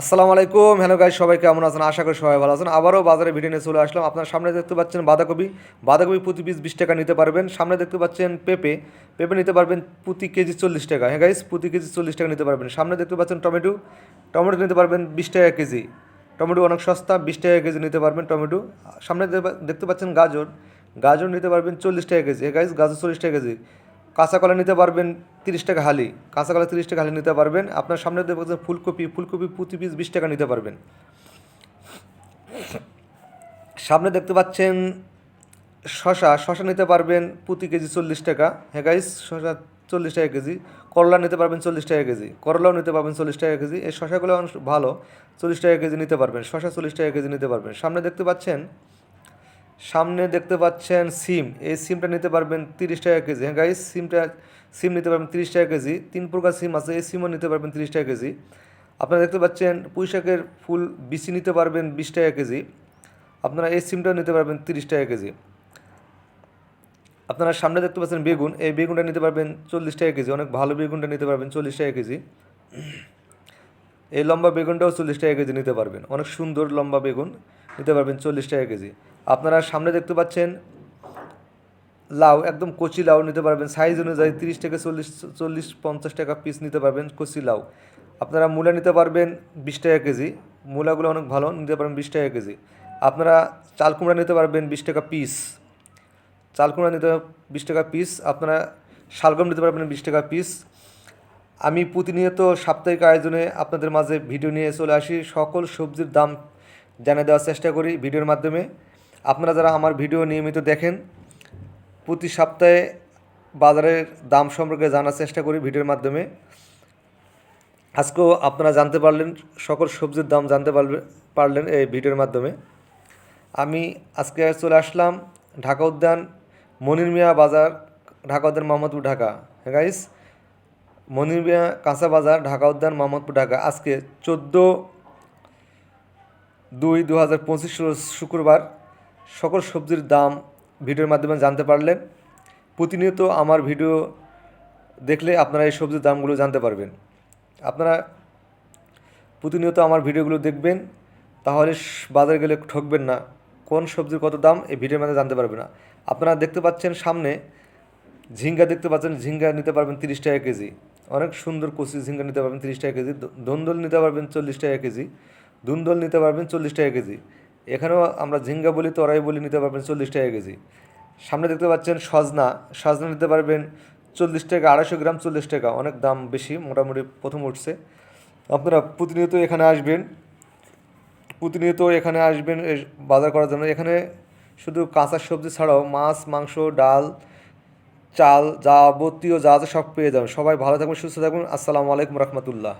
আসসালামু আলাইকুম। Hello guys সবাই কেমন আছেন? আশা করি সবাই ভালো আছেন। আবারও বাজারে ভিডিও নিয়ে চলে আসলাম। আপনার সামনে দেখতে পাচ্ছেন বাঁধাকপি। বাঁধাকপি প্রতি পিস বিশ টাকা নিতে পারবেন। সামনে দেখতে পাচ্ছেন পেঁপে। পেঁপে নিতে পারবেন প্রতি কেজি চল্লিশ টাকা। হ্যাঁ গাইজ প্রতি কেজি চল্লিশ টাকা নিতে পারবেন। সামনে দেখতে পাচ্ছেন টমেটো। টমেটো নিতে পারবেন বিশ টাকা কেজি। টমেটো অনেক সস্তা, বিশ টাকা কেজি নিতে পারবেন টমেটো। সামনে দেখতে- পাচ্ছেন গাজর। গাজর নিতে পারবেন চল্লিশ টাকা কেজি। হ্যাঁ গাইজ গাজর চল্লিশ টাকা কেজি। কাঁচা কলা নিতে পারবেন তিরিশ টাকা হালি কাঁচা কলা তিরিশ টাকা হালি নিতে পারবেন। আপনার সামনে পাচ্ছেন ফুলকপি ফুলকপি প্রতি পিস বিশ টাকা নিতে পারবেন। সামনে দেখতে পাচ্ছেন শশা শশা নিতে পারবেন প্রতি কেজি চল্লিশ টাকা। হ্যাঁ গাইস শশা চল্লিশ টাকা কেজি, করলা নিতে পারবেন চল্লিশ টাকা কেজি, করলাও নিতে পারবেন চল্লিশ টাকা কেজি। এই শশাগুলো ভালো, চল্লিশ টাকা কেজি নিতে পারবেন, শশা চল্লিশ টাকা কেজি নিতে পারবেন। সামনে দেখতে পাচ্ছেন সামনে দেখতে পাচ্ছেন সিম। এই সিমটা নিতে পারবেন তিরিশ টাকা কেজি। হ্যাঁ গাইস সিমটা, সিম নিতে পারবেন তিরিশ টাকা কেজি। তিন প্রকার সিম আছে, এই সিমও নিতে পারবেন তিরিশ টাকা কেজি। আপনারা দেখতে পাচ্ছেন পুঁইশাকের ফুল বিচি নিতে পারবেন বিশ টাকা কেজি। আপনারা এই সিমটাও নিতে পারবেন তিরিশ টাকা কেজি। আপনারা সামনে দেখতে পাচ্ছেন বেগুন। এই বেগুনটা নিতে পারবেন চল্লিশ টাকা কেজি। অনেক ভালো বেগুনটা নিতে পারবেন চল্লিশ টাকা কেজি। এই লম্বা বেগুনটাও চল্লিশ টাকা কেজি নিতে পারবেন। অনেক সুন্দর লম্বা বেগুন নিতে পারবেন চল্লিশ টাকা কেজি। আপনারা সামনে দেখতে পাচ্ছেন, লাউ, একদম কচি লাউ নিতে পারবেন। সাইজ অনুযায়ী তিরিশ থেকে চল্লিশ চল্লিশ, পঞ্চাশ টাকা পিস নিতে পারবেন কচি লাউ। আপনারা মূলা নিতে পারবেন বিশ টাকা কেজি। মূলাগুলো অনেক ভালো, নিতে পারবেন বিশ টাকা কেজি। আপনারা চাল কুমড়া নিতে পারবেন বিশ টাকা পিস চাল কুমড়া নিতে বিশ টাকা পিস আপনারা শালগম নিতে পারবেন বিশ টাকা পিস আমি প্রতিনিয়ত সাপ্তাহিক আয়োজনে আপনাদের মাঝে ভিডিও নিয়ে চলে আসি। সকল সবজির দাম জানিয়ে দেওয়ার চেষ্টা করি ভিডিওর মাধ্যমে। আপনারা যারা আমার ভিডিও নিয়মিত দেখেন, প্রতি সপ্তাহে বাজারের দাম সম্পর্কে জানার চেষ্টা করি ভিডিওর মাধ্যমে। আজকেও আপনারা জানতে পারলেন, সকল সবজির দাম জানতে পারবে, পারলেন এই ভিডিওর মাধ্যমে। আমি আজকে চলে আসলাম ঢাকা উদ্যান, মনির মিয়া বাজার, ঢাকা উদ্যান মোহাম্মদপুর ঢাকা। হ্যাঁ গাইস মনির মিয়া কাঁচা বাজার, ঢাকা উদ্যান মোহাম্মদপুর ঢাকা। আজকে চোদ্দ দুই দু হাজার পঁচিশ শুক্রবার সকল সবজির দাম ভিডিওর মাধ্যমে জানতে পারলেন প্রতিনিয়ত আমার ভিডিও দেখলে আপনারা এই সবজির দামগুলো জানতে পারবেন। আপনারা প্রতিনিয়ত আমার ভিডিওগুলো দেখবেন, তাহলে বাজারে গেলে ঠকবেন না। কোন সবজির কত দাম এই ভিডিওর মধ্যে জানতে পারবেন না। আপনারা দেখতে পাচ্ছেন সামনে ঝিঙ্গা, দেখতে পাচ্ছেন ঝিঙ্গা নিতে পারবেন তিরিশ টাকা কেজি। অনেক সুন্দর কচি ঝিঙ্গা নিতে পারবেন তিরিশ টাকা কেজি। দ- ধন্দল নিতে পারবেন চল্লিশ টাকা কেজি। ধুন্দল নিতে পারবেন চল্লিশ টাকা কেজি। এখানেও আমরা ঝিঙ্গা বলি, তরাই বলি, নিতে পারবেন চল্লিশ টাকা কেজি। সামনে দেখতে পাচ্ছেন সজনা। সজনা নিতে পারবেন চল্লিশ টাকা, আড়াইশো গ্রাম চল্লিশ টাকা। অনেক দাম বেশি, মোটামুটি প্রথম উঠছে। আপনারা প্রতিনিয়ত এখানে আসবেন। প্রতিনিয়ত এখানে আসবেন বাজার করার জন্য। এখানে শুধু কাঁচা সবজি ছাড়াও মাছ, মাংস, ডাল, চাল, যাবতীয় যা আছে সব পেয়ে যাবেন। সবাই ভালো থাকবেন সুস্থ থাকবেন আসসালামু আলাইকুম রহমতুল্লাহ।